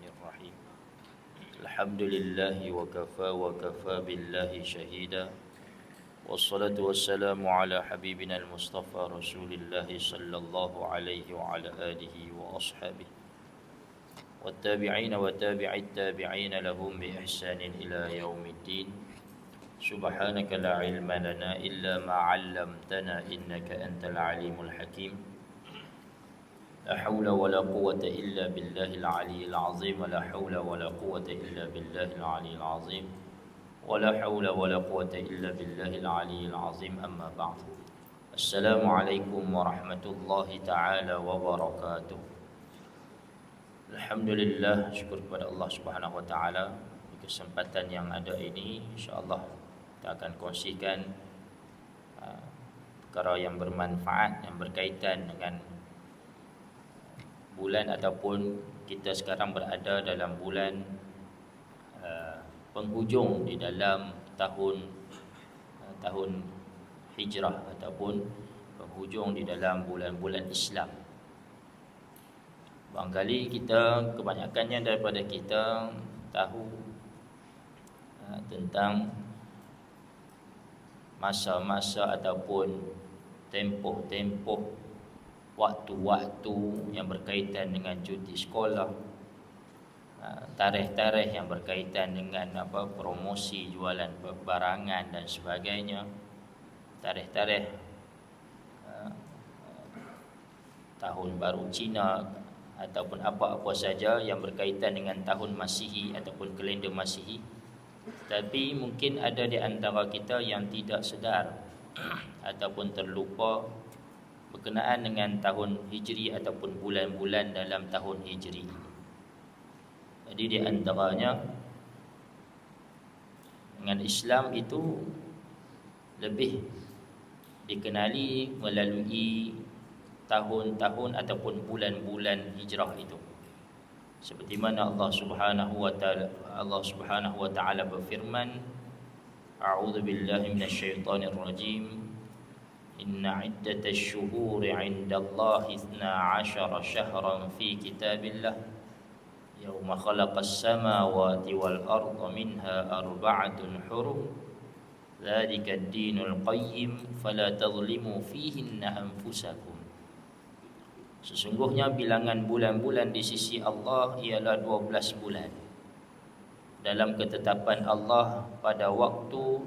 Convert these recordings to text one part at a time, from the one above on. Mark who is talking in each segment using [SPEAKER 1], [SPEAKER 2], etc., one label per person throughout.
[SPEAKER 1] الرحمن الرحيم. الحمد لله وكفى وكفى بالله شهيدا. والصلاة والسلام على حبيبنا المصطفى رسول الله صلى الله عليه وعلى آله وأصحابه. والتابعين وتابع التابعين لهم بإحسان إلى يوم الدين. سبحانك لا علم لنا إلا ما علمتنا إنك أنت العليم الحكيم. La hawla wa la quwata illa billahil aliyyil azim La hawla wa la quwata illa billahil aliyyil azim Wa la hawla wa la quwata illa billahil aliyyil azim. Amma ba'd Assalamualaikum warahmatullahi ta'ala wa barakatuh. Alhamdulillah syukur kepada Allah Subhanahu wa taala. Di kesempatan yang ada ini insyaallah kita akan kongsikan uh, perkara yang bermanfaat yang berkaitan dengan bulan ataupun kita sekarang berada dalam bulan uh, penghujung di dalam tahun uh, tahun hijrah ataupun penghujung di dalam bulan-bulan Islam. Barangkali kita kebanyakannya daripada kita tahu uh, tentang masa-masa ataupun tempoh-tempoh waktu-waktu yang berkaitan dengan cuti sekolah. Uh, tarikh-tarikh yang berkaitan dengan apa promosi jualan barangan dan sebagainya. Tarikh-tarikh uh, tahun baru Cina ataupun apa-apa saja yang berkaitan dengan tahun Masihi ataupun kalender Masihi. Tapi mungkin ada di antara kita yang tidak sedar ataupun terlupa berkenaan dengan tahun Hijri ataupun bulan-bulan dalam tahun Hijri. Jadi di antaranya dengan Islam itu lebih dikenali melalui tahun-tahun ataupun bulan-bulan hijrah itu. Seperti mana Allah Subhanahu wa taala Allah Subhanahu wa taala berfirman, A'udzu billahi minasyaitonir rajim. Inna iddatash shuhuri 'inda Allah 12 shahran fi kitabillah yawma khalaqas samawati wal arda minha arba'atun hurum ذلك الدين القيم فلا تظلموا فيهن أنفسكم Sesungguhnya bilangan bulan-bulan di sisi Allah ialah 12 bulan. Dalam ketetapan Allah pada waktu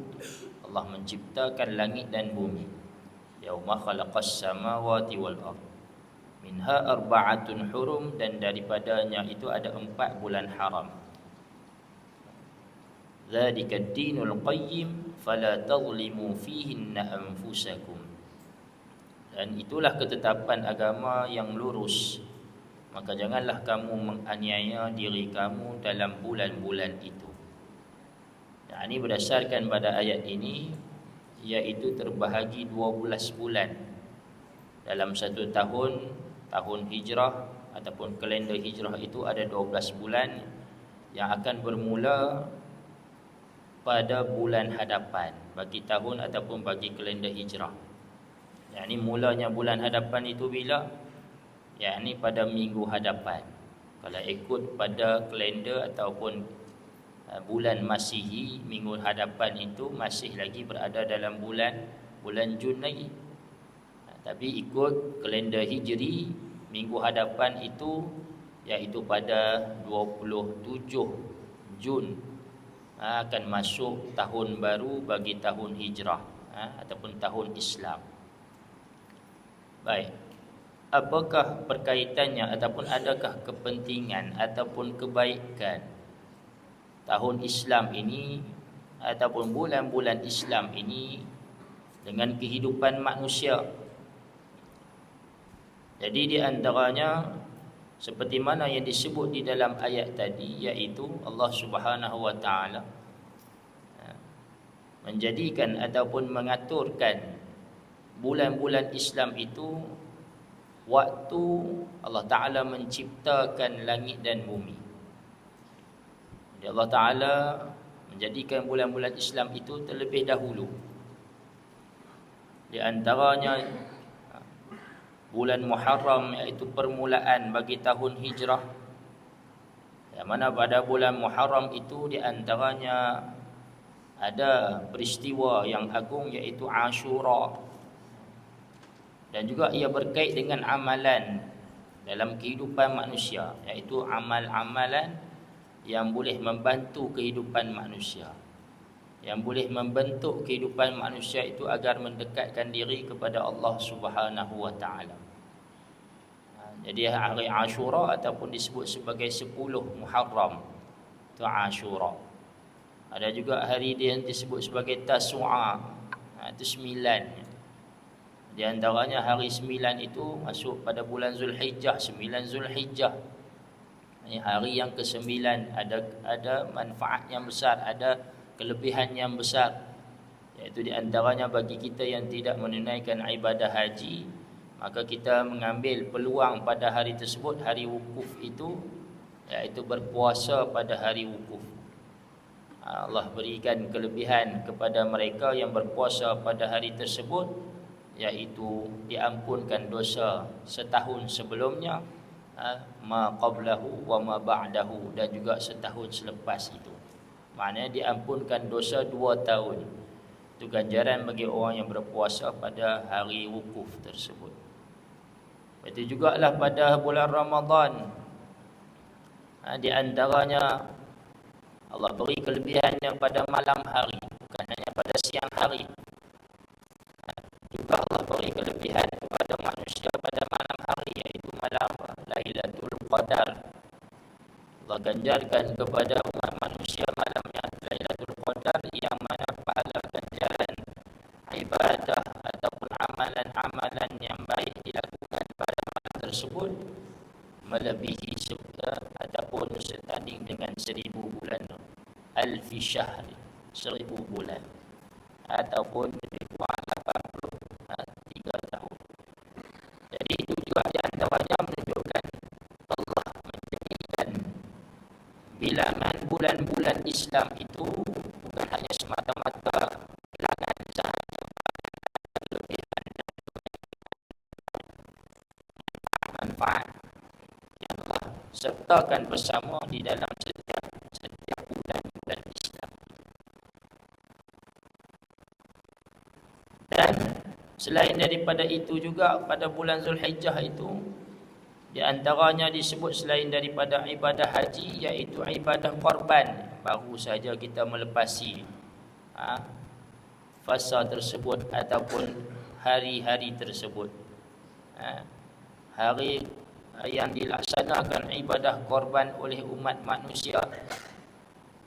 [SPEAKER 1] Allah menciptakan langit dan bumi. Yauma khalaqas samawati wal ard. Minha arba'atun hurum dan daripadanya itu ada empat bulan haram. Dzalika ad-dinul qayyim fala tadhlimu fihinna anfusakum dan itulah ketetapan agama yang lurus maka janganlah kamu menganiaya diri kamu dalam bulan-bulan itu dan ini berdasarkan pada ayat ini iaitu terbahagi 12 bulan dalam satu tahun tahun hijrah ataupun kalender hijrah itu ada 12 bulan yang akan bermula pada bulan hadapan bagi tahun ataupun bagi kalender hijrah yang ini mulanya bulan hadapan itu bila? Yang ini pada minggu hadapan. Kalau ikut pada kalender ataupun bulan Masihi, minggu hadapan itu masih lagi berada dalam bulan bulan Jun lagi. Tapi ikut kalender Hijri, minggu hadapan itu iaitu pada 27 Jun ha, akan masuk tahun baru bagi tahun Hijrah ataupun tahun Islam. Baik. Apakah perkaitannya ataupun adakah kepentingan ataupun kebaikan tahun Islam ini ataupun bulan-bulan Islam ini dengan kehidupan manusia? Jadi di antaranya seperti mana yang disebut di dalam ayat tadi iaitu Allah Subhanahu wa taala ha, menjadikan ataupun mengaturkan bulan-bulan Islam itu waktu Allah Taala menciptakan langit dan bumi. Jadi Allah Taala menjadikan bulan-bulan Islam itu terlebih dahulu. Di antaranya bulan Muharram iaitu permulaan bagi tahun Hijrah. Yang mana pada bulan Muharram itu di antaranya ada peristiwa yang agung iaitu Ashura. Dan juga ia berkait dengan amalan dalam kehidupan manusia iaitu amal-amalan yang boleh membantu kehidupan manusia yang boleh membentuk kehidupan manusia itu agar mendekatkan diri kepada Allah Subhanahu wa taala. Jadi hari Ashura ataupun disebut sebagai 10 Muharram itu Ashura. Ada juga hari dia disebut sebagai Tasu'a. Ha, itu sembilan. Di antaranya hari sembilan itu masuk pada bulan Zulhijjah, sembilan Zulhijjah. Ini hari yang kesembilan ada ada manfaat yang besar, ada kelebihan yang besar. Iaitu di antaranya bagi kita yang tidak menunaikan ibadah haji, maka kita mengambil peluang pada hari tersebut, hari wukuf itu, iaitu berpuasa pada hari wukuf. Allah berikan kelebihan kepada mereka yang berpuasa pada hari tersebut iaitu diampunkan dosa setahun sebelumnya ha, ma qablahu wa ma ba'dahu dan juga setahun selepas itu. Maknanya diampunkan dosa dua tahun. Itu ganjaran bagi orang yang berpuasa pada hari wukuf tersebut. Itu juga lah pada bulan Ramadan. Ha, di antaranya Allah beri kelebihannya pada malam hari bukan hanya pada siang hari juga Allah beri kelebihan kepada manusia pada malam hari iaitu malam Lailatul Qadar. Allah ganjarkan kepada umat manusia malam yang Lailatul Qadar yang mana pahala ganjaran ibadah ataupun amalan-amalan yang baik dilakukan pada malam tersebut melebihi sebuah ataupun setanding dengan seribu bulan alfi syahr seribu bulan ataupun sertakan bersama di dalam setiap setiap bulan-bulan Islam. Dan selain daripada itu juga pada bulan Zulhijjah itu di antaranya disebut selain daripada ibadah haji iaitu ibadah korban baru saja kita melepasi ha, fasa tersebut ataupun hari-hari tersebut ha, hari yang dilaksanakan ibadah korban oleh umat manusia.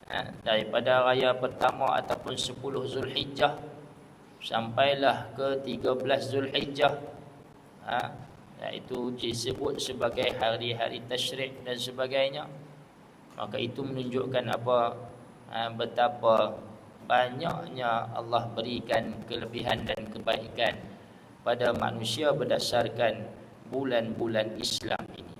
[SPEAKER 1] Ha, daripada raya pertama ataupun 10 Zulhijjah sampailah ke 13 Zulhijjah ha iaitu disebut sebagai hari-hari tasyrik dan sebagainya. Maka itu menunjukkan apa ha, betapa banyaknya Allah berikan kelebihan dan kebaikan pada manusia berdasarkan bulan-bulan Islam ini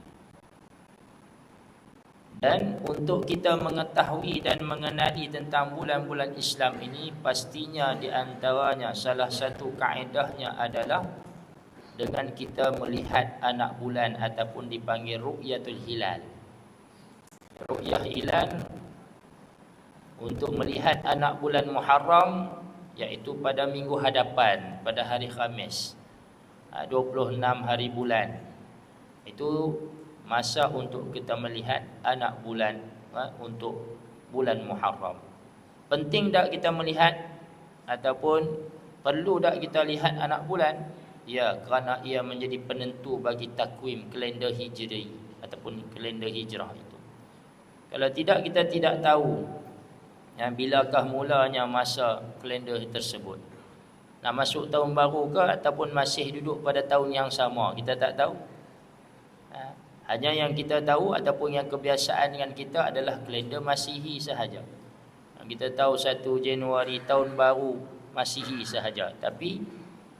[SPEAKER 1] dan untuk kita mengetahui dan mengenali tentang bulan-bulan Islam ini pastinya di antaranya salah satu kaedahnya adalah dengan kita melihat anak bulan ataupun dipanggil ru'yatul hilal. Ru'yah hilal untuk melihat anak bulan Muharram iaitu pada minggu hadapan pada hari Khamis 26 ha, hari bulan. Itu masa untuk kita melihat anak bulan ha, untuk bulan Muharram. Penting tak kita melihat ataupun perlu tak kita lihat anak bulan? Ya, kerana ia menjadi penentu bagi takwim kalender Hijri ataupun kalender Hijrah itu. Kalau tidak kita tidak tahu yang bilakah mulanya masa kalender tersebut. Nak masuk tahun baru ke ataupun masih duduk pada tahun yang sama, kita tak tahu. Hanya yang kita tahu ataupun yang kebiasaan dengan kita adalah kalender Masihi sahaja. Kita tahu 1 Januari tahun baru Masihi sahaja. Tapi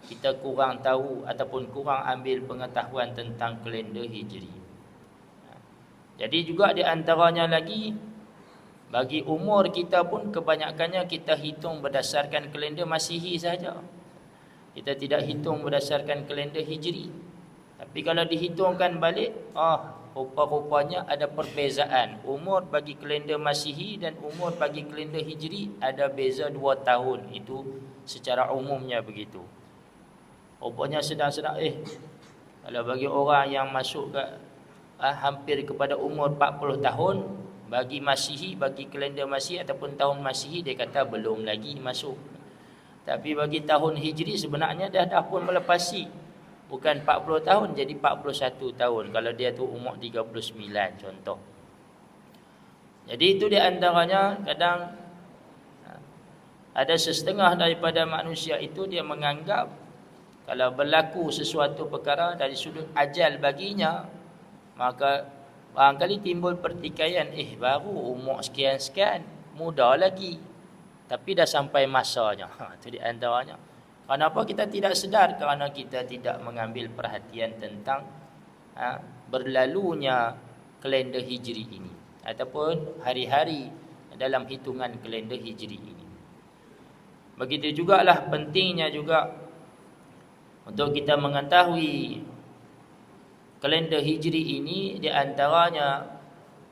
[SPEAKER 1] kita kurang tahu ataupun kurang ambil pengetahuan tentang kalender Hijri. Jadi juga di antaranya lagi bagi umur kita pun kebanyakannya kita hitung berdasarkan kalender Masihi sahaja. Kita tidak hitung berdasarkan kalender Hijri. Tapi kalau dihitungkan balik, ah rupa-rupanya ada perbezaan umur bagi kalender Masihi dan umur bagi kalender Hijri ada beza 2 tahun itu secara umumnya begitu rupanya sedang-sedang eh kalau bagi orang yang masuk ke ah, hampir kepada umur 40 tahun bagi Masihi bagi kalender Masihi ataupun tahun Masihi dia kata belum lagi masuk. Tapi bagi tahun Hijri sebenarnya dah dah pun melepasi. Bukan 40 tahun jadi 41 tahun. Kalau dia tu umur 39 contoh. Jadi itu di antaranya kadang ada setengah daripada manusia itu dia menganggap kalau berlaku sesuatu perkara dari sudut ajal baginya maka barangkali timbul pertikaian eh baru umur sekian-sekian muda lagi tapi dah sampai masanya ha, itu di antaranya Kenapa kita tidak sedar? Kerana kita tidak mengambil perhatian tentang ha, berlalunya kalender hijri ini. Ataupun hari-hari dalam hitungan kalender hijri ini. Begitu juga lah pentingnya juga untuk kita mengetahui kalender hijri ini di antaranya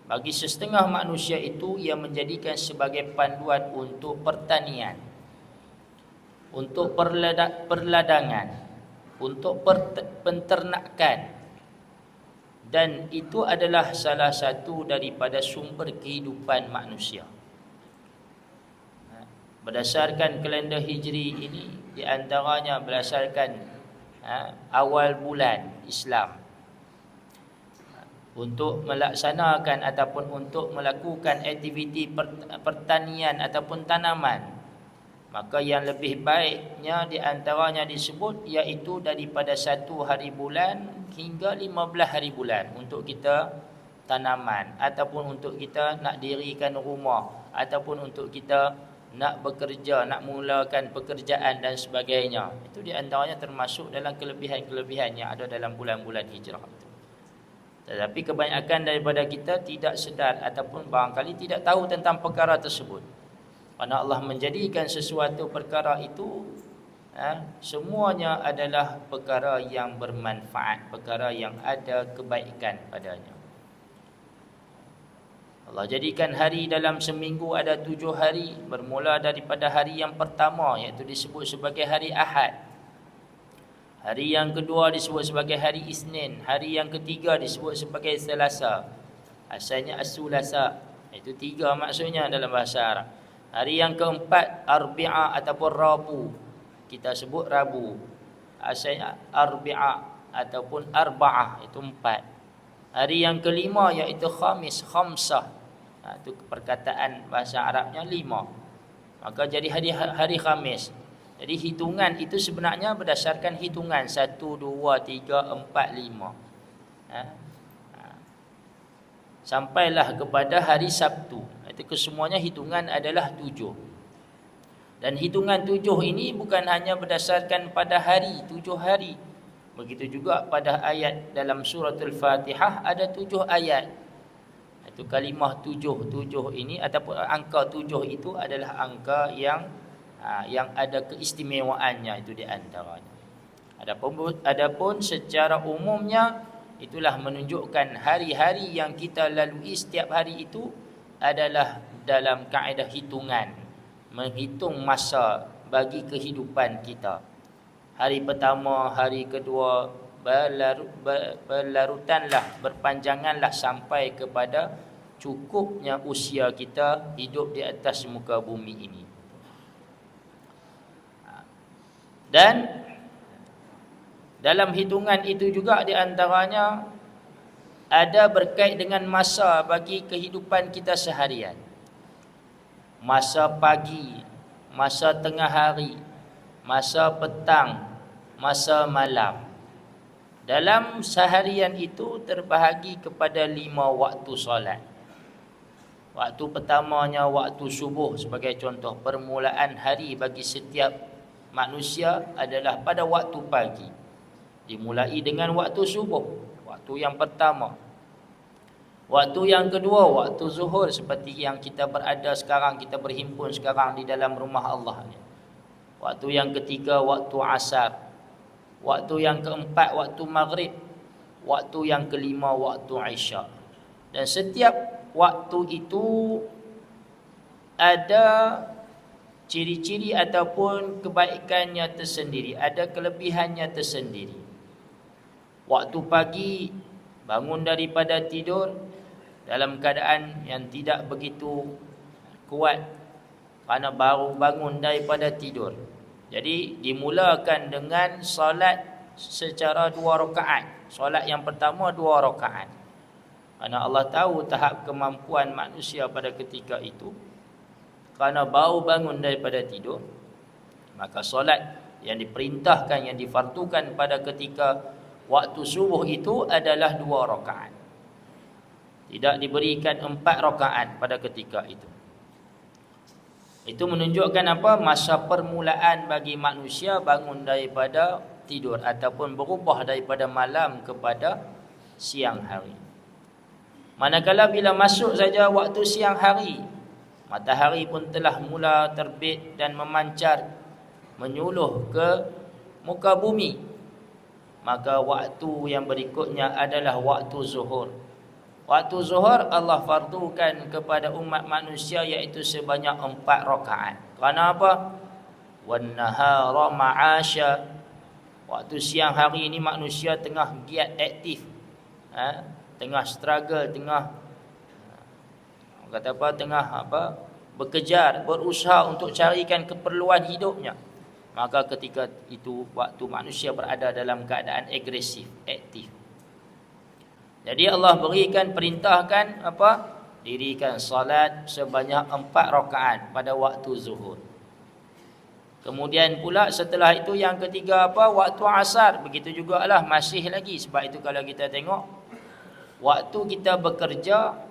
[SPEAKER 1] bagi setengah manusia itu yang menjadikan sebagai panduan untuk pertanian untuk perladangan, untuk penternakan. Dan itu adalah salah satu daripada sumber kehidupan manusia. Berdasarkan kalender hijri ini, di antaranya berdasarkan ha, awal bulan Islam. Untuk melaksanakan ataupun untuk melakukan aktiviti pertanian ataupun tanaman Maka yang lebih baiknya di antaranya disebut iaitu daripada satu hari bulan hingga lima belas hari bulan untuk kita tanaman ataupun untuk kita nak dirikan rumah ataupun untuk kita nak bekerja, nak mulakan pekerjaan dan sebagainya. Itu di antaranya termasuk dalam kelebihan-kelebihan yang ada dalam bulan-bulan hijrah itu. Tetapi kebanyakan daripada kita tidak sedar ataupun barangkali tidak tahu tentang perkara tersebut. Karena Allah menjadikan sesuatu perkara itu ha, Semuanya adalah perkara yang bermanfaat Perkara yang ada kebaikan padanya Allah jadikan hari dalam seminggu ada tujuh hari Bermula daripada hari yang pertama Iaitu disebut sebagai hari Ahad Hari yang kedua disebut sebagai hari Isnin. Hari yang ketiga disebut sebagai Selasa. Asalnya As-Sulasa. Itu tiga maksudnya dalam bahasa Arab. Hari yang keempat Arbi'a ataupun Rabu. Kita sebut Rabu. Asalnya Arbi'a ataupun Arba'ah. Itu empat. Hari yang kelima iaitu Khamis Khamsah. Ha, Itu perkataan bahasa Arabnya lima. Maka jadi hari, hari Khamis Jadi hitungan itu sebenarnya berdasarkan hitungan Satu, dua, tiga, empat, lima ha? Sampailah kepada hari Sabtu itu kesemuanya hitungan adalah tujuh. Dan hitungan tujuh ini bukan hanya berdasarkan pada hari, tujuh hari. Begitu juga pada ayat dalam surah Al-Fatihah ada tujuh ayat. Itu kalimah tujuh, tujuh ini ataupun angka tujuh itu adalah angka yang ha, yang ada keistimewaannya itu di antaranya. Adapun adapun secara umumnya itulah menunjukkan hari-hari yang kita lalui setiap hari itu adalah dalam kaedah hitungan menghitung masa bagi kehidupan kita hari pertama hari kedua berlarut, berlarutanlah berpanjanganlah sampai kepada cukupnya usia kita hidup di atas muka bumi ini dan dalam hitungan itu juga di antaranya ada berkait dengan masa bagi kehidupan kita seharian. Masa pagi, masa tengah hari, masa petang, masa malam. Dalam seharian itu terbahagi kepada lima waktu solat. Waktu pertamanya waktu subuh sebagai contoh permulaan hari bagi setiap manusia adalah pada waktu pagi. Dimulai dengan waktu subuh waktu yang pertama. Waktu yang kedua, waktu zuhur seperti yang kita berada sekarang, kita berhimpun sekarang di dalam rumah Allah ni. Waktu yang ketiga, waktu asar. Waktu yang keempat, waktu maghrib. waktu yang kelima waktu Isyak. Dan setiap waktu itu ada ciri-ciri ataupun kebaikannya tersendiri, ada kelebihannya tersendiri. Waktu pagi bangun daripada tidur dalam keadaan yang tidak begitu kuat kerana baru bangun daripada tidur. Jadi dimulakan dengan solat secara dua rakaat. Solat yang pertama dua rakaat. Kerana Allah tahu tahap kemampuan manusia pada ketika itu. Kerana baru bangun daripada tidur. Maka solat yang diperintahkan, yang difartukan pada ketika waktu subuh itu adalah dua rakaat. Tidak diberikan empat rakaat pada ketika itu. Itu menunjukkan apa? Masa permulaan bagi manusia bangun daripada tidur ataupun berubah daripada malam kepada siang hari. Manakala bila masuk saja waktu siang hari, matahari pun telah mula terbit dan memancar menyuluh ke muka bumi. Maka waktu yang berikutnya adalah waktu zuhur. Waktu zuhur Allah fardukan kepada umat manusia iaitu sebanyak empat rakaat. Kerana apa? Wan nahara ma'asya. Waktu siang hari ini manusia tengah giat aktif. Ha? Tengah struggle, tengah kata apa? Tengah apa? Bekejar, berusaha untuk carikan keperluan hidupnya. Maka ketika itu waktu manusia berada dalam keadaan agresif, aktif. Jadi Allah berikan perintahkan apa? Dirikan salat sebanyak empat rakaat pada waktu zuhur. Kemudian pula setelah itu yang ketiga apa? Waktu asar. Begitu juga lah masih lagi. Sebab itu kalau kita tengok. Waktu kita bekerja.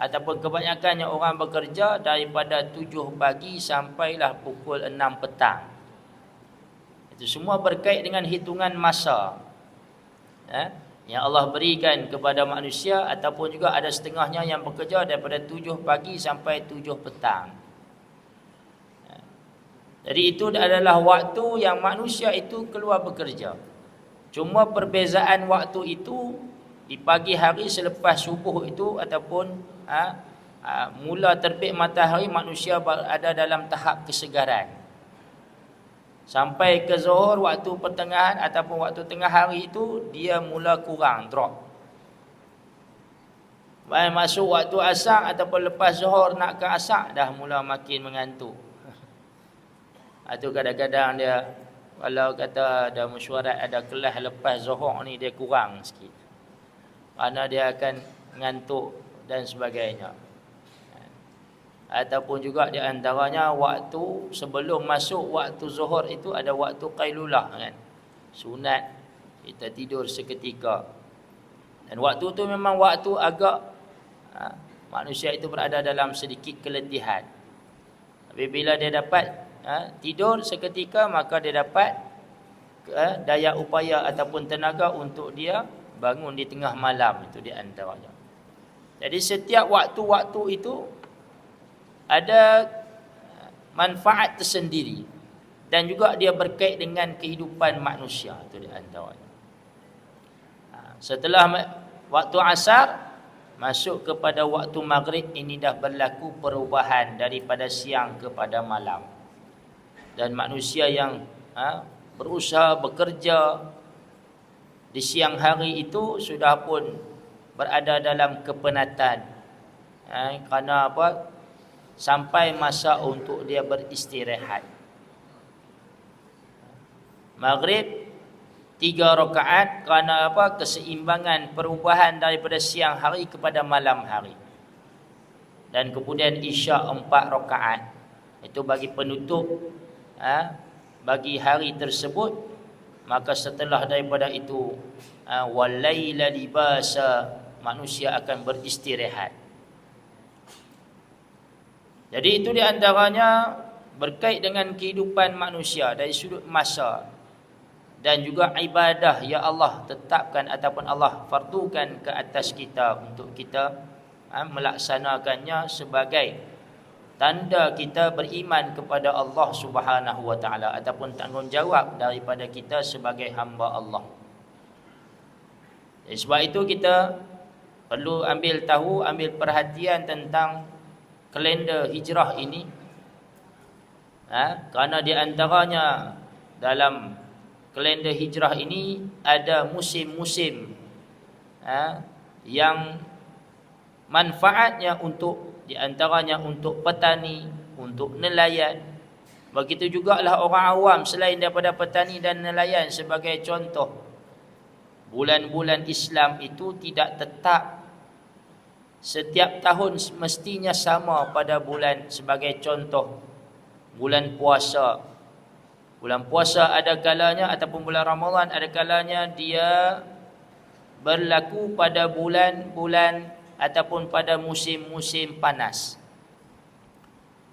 [SPEAKER 1] Ataupun kebanyakannya orang bekerja daripada tujuh pagi sampailah pukul enam petang. Itu semua berkait dengan hitungan masa. Ya? yang Allah berikan kepada manusia ataupun juga ada setengahnya yang bekerja daripada tujuh pagi sampai tujuh petang. Jadi itu adalah waktu yang manusia itu keluar bekerja. Cuma perbezaan waktu itu di pagi hari selepas subuh itu ataupun ha, ha, mula terbit matahari manusia berada dalam tahap kesegaran. Sampai ke zuhur waktu pertengahan ataupun waktu tengah hari itu dia mula kurang drop. Baik masuk waktu asar ataupun lepas zuhur nak ke asar dah mula makin mengantuk. Itu kadang-kadang dia kalau kata ada mesyuarat ada kelas lepas zuhur ni dia kurang sikit. Kerana dia akan mengantuk dan sebagainya. Ataupun juga di antaranya waktu sebelum masuk waktu zuhur itu ada waktu qailulah kan? Sunat kita tidur seketika. Dan waktu tu memang waktu agak ha, manusia itu berada dalam sedikit keletihan. Tapi bila dia dapat ha, tidur seketika maka dia dapat ha, daya upaya ataupun tenaga untuk dia bangun di tengah malam itu di antaranya jadi setiap waktu-waktu itu ada manfaat tersendiri dan juga dia berkait dengan kehidupan manusia itu di antaranya. Ha, setelah waktu asar masuk kepada waktu maghrib ini dah berlaku perubahan daripada siang kepada malam. Dan manusia yang ha, berusaha bekerja di siang hari itu sudah pun berada dalam kepenatan. Ha, kerana apa? sampai masa untuk dia beristirahat. Maghrib tiga rakaat kerana apa? Keseimbangan perubahan daripada siang hari kepada malam hari. Dan kemudian isyak empat rakaat. Itu bagi penutup ha, bagi hari tersebut. Maka setelah daripada itu ha, walaila libasa manusia akan beristirahat. Jadi itu di antaranya berkait dengan kehidupan manusia dari sudut masa dan juga ibadah yang Allah tetapkan ataupun Allah fardukan ke atas kita untuk kita ha, melaksanakannya sebagai tanda kita beriman kepada Allah Subhanahu wa taala ataupun tanggungjawab daripada kita sebagai hamba Allah. Sebab itu kita perlu ambil tahu, ambil perhatian tentang kalender hijrah ini. Ha? Kerana di antaranya dalam kalender hijrah ini ada musim-musim ha? yang manfaatnya untuk di antaranya untuk petani, untuk nelayan, Begitu juga lah orang awam selain daripada petani dan nelayan sebagai contoh. Bulan-bulan Islam itu tidak tetap setiap tahun mestinya sama pada bulan sebagai contoh. Bulan puasa. Bulan puasa ada kalanya ataupun bulan Ramadan ada kalanya dia berlaku pada bulan-bulan ataupun pada musim-musim panas.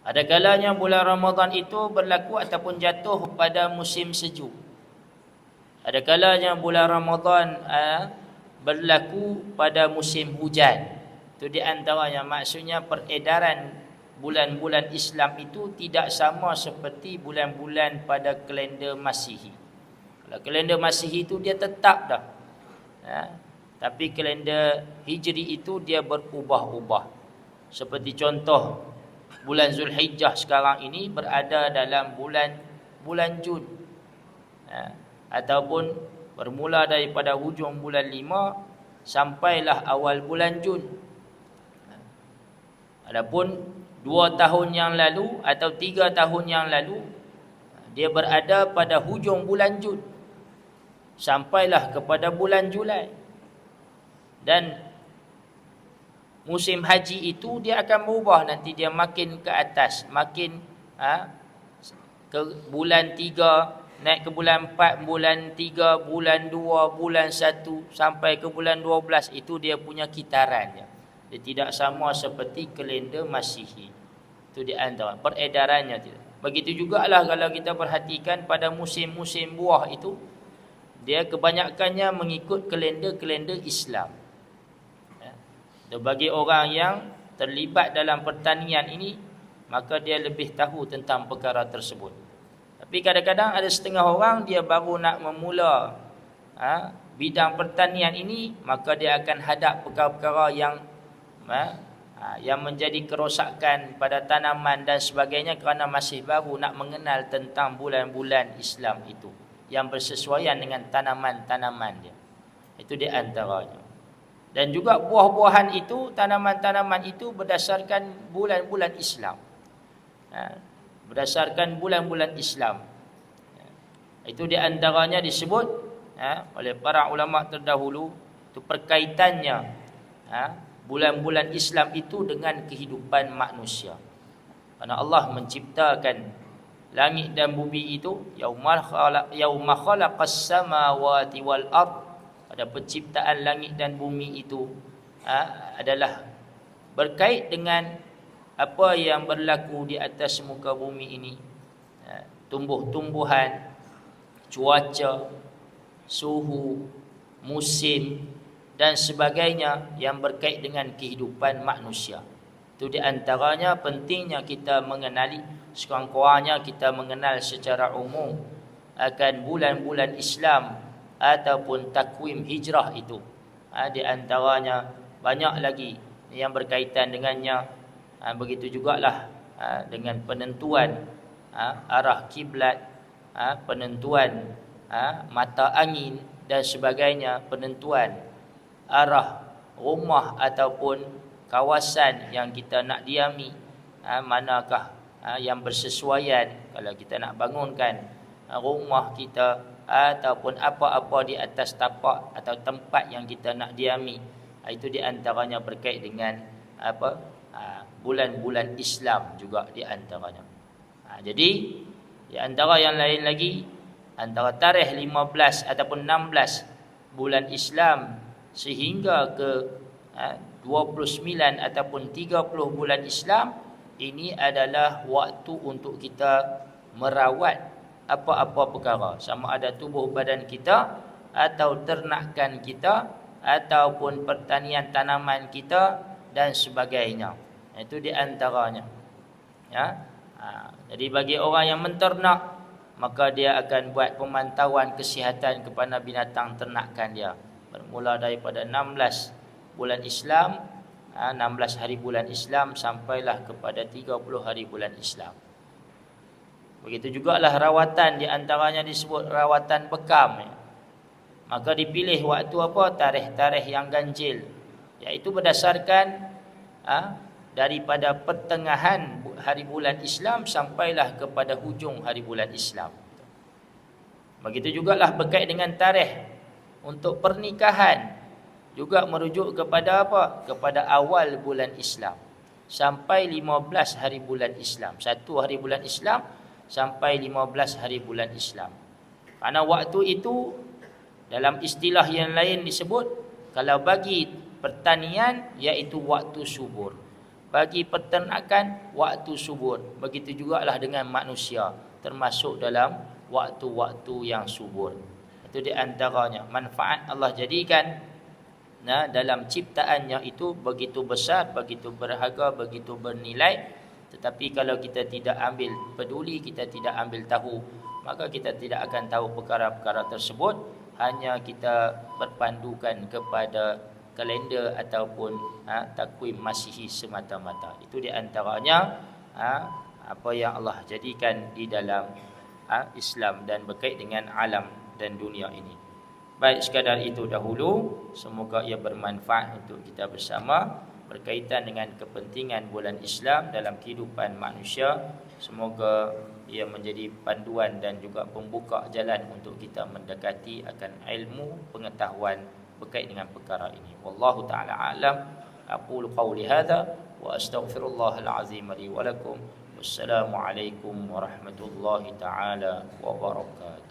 [SPEAKER 1] Ada kalanya bulan Ramadan itu berlaku ataupun jatuh pada musim sejuk. Ada kalanya bulan Ramadan uh, berlaku pada musim hujan. Itu di antaranya maksudnya peredaran bulan-bulan Islam itu tidak sama seperti bulan-bulan pada kalender Masihi. Kalau kalender Masihi itu dia tetap dah. Ha? Tapi kalender Hijri itu dia berubah-ubah. Seperti contoh bulan Zulhijjah sekarang ini berada dalam bulan bulan Jun. Ha, ataupun bermula daripada hujung bulan 5 sampailah awal bulan Jun. Adapun dua tahun yang lalu atau tiga tahun yang lalu dia berada pada hujung bulan Jun. Sampailah kepada bulan Julai. Dan musim haji itu dia akan berubah nanti dia makin ke atas makin ha, ke bulan 3 naik ke bulan 4 bulan 3 bulan 2 bulan 1 sampai ke bulan 12 itu dia punya kitaran dia, dia tidak sama seperti kalender masihi. Itu di antara peredarannya tidak begitu jugalah kalau kita perhatikan pada musim-musim buah itu dia kebanyakannya mengikut kalender-kalender Islam. Dan bagi orang yang terlibat dalam pertanian ini maka dia lebih tahu tentang perkara tersebut. Tapi kadang-kadang ada setengah orang dia baru nak memula ha, bidang pertanian ini maka dia akan hadap perkara-perkara yang yang menjadi kerosakan pada tanaman dan sebagainya kerana masih baru nak mengenal tentang bulan-bulan Islam itu yang bersesuaian dengan tanaman-tanaman dia. Itu di antaranya. Dan juga buah-buahan itu, tanaman-tanaman itu berdasarkan bulan-bulan Islam. Ha, berdasarkan bulan-bulan Islam. Ha, itu di antaranya disebut ha, oleh para ulama terdahulu itu perkaitannya ha, bulan-bulan Islam itu dengan kehidupan manusia. Karena Allah menciptakan langit dan bumi itu yaumul khalaq yaumul khalaqas samawati wal ardh pada penciptaan langit dan bumi itu ha, adalah berkait dengan apa yang berlaku di atas muka bumi ini ha, tumbuh-tumbuhan cuaca suhu musim dan sebagainya yang berkait dengan kehidupan manusia itu di antaranya pentingnya kita mengenali sekurang-kurangnya kita mengenal secara umum akan bulan-bulan Islam ataupun takwim hijrah itu. Ha, di antaranya banyak lagi yang berkaitan dengannya. Ha, begitu jugalah ha, dengan penentuan arah kiblat, penentuan mata angin dan sebagainya, penentuan arah rumah ataupun kawasan yang kita nak diami, ha, manakah ha, yang bersesuaian kalau kita nak bangunkan ha, rumah kita ataupun apa-apa di atas tapak atau tempat yang kita nak diami ah, itu di antaranya berkait dengan apa ah, bulan-bulan Islam juga di antaranya. Ha, jadi di antara yang lain lagi antara tarikh 15 ataupun 16 bulan Islam sehingga ke ha, 29 ataupun 30 bulan Islam ini adalah waktu untuk kita merawat apa-apa perkara. Sama ada tubuh badan kita atau ternakan kita ataupun pertanian tanaman kita dan sebagainya. Itu di antaranya. Ya. Ha. jadi bagi orang yang menternak maka dia akan buat pemantauan kesihatan kepada binatang ternakan dia bermula daripada 16 bulan Islam ha, 16 hari bulan Islam sampailah kepada 30 hari bulan Islam. Begitu jugalah rawatan di antaranya disebut rawatan bekam. Maka dipilih waktu apa? Tarikh-tarikh yang ganjil. Iaitu berdasarkan ha, daripada pertengahan hari bulan Islam sampailah kepada hujung hari bulan Islam. Begitu jugalah berkait dengan tarikh untuk pernikahan juga merujuk kepada apa? Kepada awal bulan Islam sampai 15 hari bulan Islam. Satu hari bulan Islam sampai 15 hari bulan Islam. Karena waktu itu dalam istilah yang lain disebut kalau bagi pertanian iaitu waktu subur. Bagi peternakan waktu subur. Begitu juga lah dengan manusia termasuk dalam waktu-waktu yang subur. Itu di antaranya manfaat Allah jadikan nah dalam ciptaannya itu begitu besar, begitu berharga, begitu bernilai. Tetapi kalau kita tidak ambil peduli, kita tidak ambil tahu, maka kita tidak akan tahu perkara-perkara tersebut. Hanya kita berpandukan kepada kalender ataupun ha, takwim masihi semata-mata. Itu di antaranya ha, apa yang Allah jadikan di dalam ha, Islam dan berkait dengan alam dan dunia ini. Baik sekadar itu dahulu Semoga ia bermanfaat untuk kita bersama Berkaitan dengan kepentingan bulan Islam dalam kehidupan manusia Semoga ia menjadi panduan dan juga pembuka jalan untuk kita mendekati akan ilmu pengetahuan berkait dengan perkara ini. Wallahu taala alam. Aqulu qawli hadha wa astaghfirullahal azim li wa lakum. Wassalamualaikum warahmatullahi taala wabarakatuh.